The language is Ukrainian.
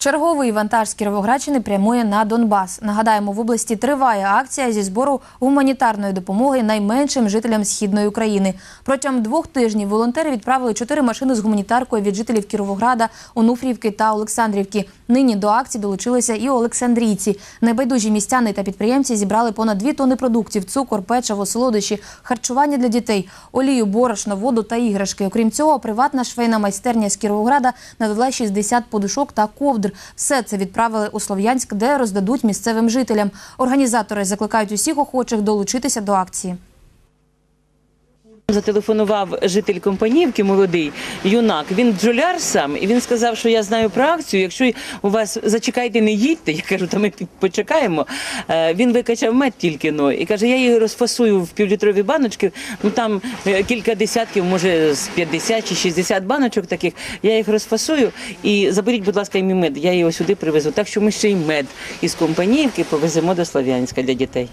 Черговий вантаж з Кіровоградщини прямує на Донбас. Нагадаємо, в області триває акція зі збору гуманітарної допомоги найменшим жителям східної України. Протягом двох тижнів волонтери відправили чотири машини з гуманітаркою від жителів Кіровограда, Онуфрівки та Олександрівки. Нині до акції долучилися і Олександрійці. Небайдужі містяни та підприємці зібрали понад дві тонни продуктів: цукор, печиво, солодощі, харчування для дітей, олію, борошно, воду та іграшки. Окрім цього, приватна швейна майстерня з Кіровограда надала 60 подушок та ковдр. Все це відправили у Слов'янськ, де роздадуть місцевим жителям. Організатори закликають усіх охочих долучитися до акції. Зателефонував житель Компанівки, молодий юнак. Він бджоляр сам, і він сказав, що я знаю про акцію. Якщо у вас зачекайте, не їдьте. Я кажу, то ми почекаємо. Е, Він викачав мед тільки но і каже, я її розфасую в півлітрові баночки. Ну там е, кілька десятків, може з 50 чи 60 баночок таких. Я їх розфасую і заберіть, будь ласка, і мій мед. Я його сюди привезу. Так що ми ще й мед із Компанівки повеземо до Слов'янська для дітей.